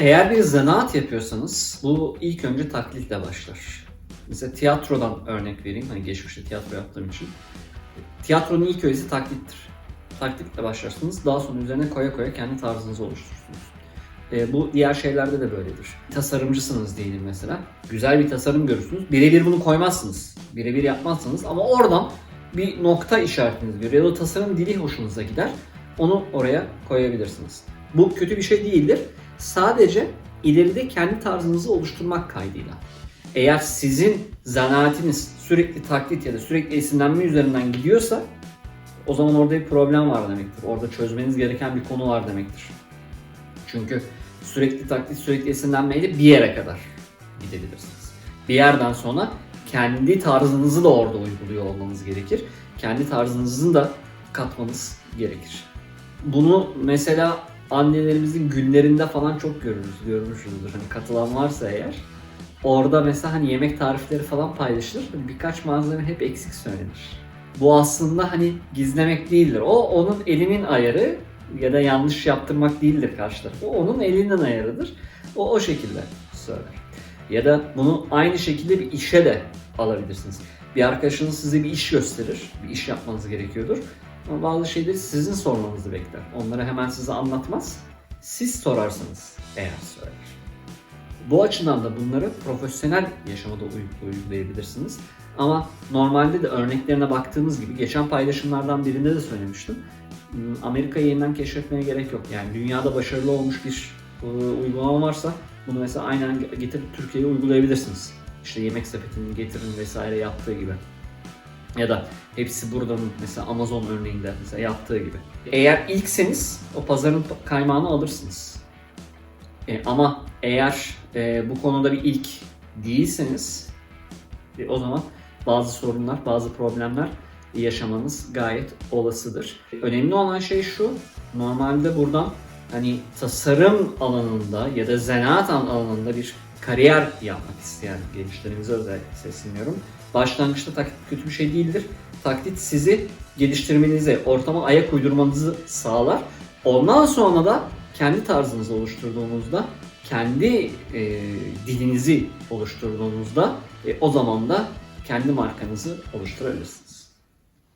Eğer bir zanaat yapıyorsanız bu ilk önce taklitle başlar. Mesela tiyatrodan örnek vereyim. Hani geçmişte tiyatro yaptığım için. Tiyatronun ilk öğesi taklittir. Taklitle başlarsınız. Daha sonra üzerine koya koya kendi tarzınızı oluşturursunuz. E, bu diğer şeylerde de böyledir. Tasarımcısınız diyelim mesela. Güzel bir tasarım görürsünüz. Birebir bunu koymazsınız. Birebir yapmazsınız ama oradan bir nokta işaretiniz görür ya da tasarım dili hoşunuza gider. Onu oraya koyabilirsiniz. Bu kötü bir şey değildir. Sadece ileride kendi tarzınızı oluşturmak kaydıyla. Eğer sizin zanaatiniz sürekli taklit ya da sürekli esinlenme üzerinden gidiyorsa o zaman orada bir problem var demektir. Orada çözmeniz gereken bir konu var demektir. Çünkü sürekli taklit, sürekli esinlenmeyle bir yere kadar gidebilirsiniz. Bir yerden sonra kendi tarzınızı da orada uyguluyor olmanız gerekir. Kendi tarzınızı da katmanız gerekir. Bunu mesela annelerimizin günlerinde falan çok görürüz, görmüşüzdür. Hani katılan varsa eğer. Orada mesela hani yemek tarifleri falan paylaşılır. Birkaç malzeme hep eksik söylenir. Bu aslında hani gizlemek değildir. O onun elinin ayarı ya da yanlış yaptırmak değildir karşı tarafı. Onun elinin ayarıdır. O o şekilde söyler. Ya da bunu aynı şekilde bir işe de alabilirsiniz. Bir arkadaşınız size bir iş gösterir. Bir iş yapmanız gerekiyordur. Ama bazı şeyleri sizin sormanızı bekler. Onları hemen size anlatmaz. Siz sorarsanız eğer söyler. Bu açıdan da bunları profesyonel yaşamada uy- uygulayabilirsiniz. Ama normalde de örneklerine baktığımız gibi geçen paylaşımlardan birinde de söylemiştim. Hmm, Amerika'yı yeniden keşfetmeye gerek yok. Yani dünyada başarılı olmuş bir e, uygulama varsa bunu mesela aynen getirip Türkiye'ye uygulayabilirsiniz. İşte yemek sepetini getirin vesaire yaptığı gibi. Ya da hepsi buradan mesela Amazon örneğinde mesela yaptığı gibi. Eğer ilkseniz o pazarın kaymağını alırsınız. E, ama eğer e, bu konuda bir ilk değilseniz e, o zaman bazı sorunlar, bazı problemler yaşamanız gayet olasıdır. Önemli olan şey şu, normalde buradan hani tasarım alanında ya da zanaat alanında bir kariyer yapmak isteyen gençlerimize özellikle sesleniyorum. Başlangıçta taklit kötü bir şey değildir. Taklit sizi geliştirmenizi, ortama ayak uydurmanızı sağlar. Ondan sonra da kendi tarzınızı oluşturduğunuzda, kendi e, dilinizi oluşturduğunuzda e, o zaman da kendi markanızı oluşturabilirsiniz.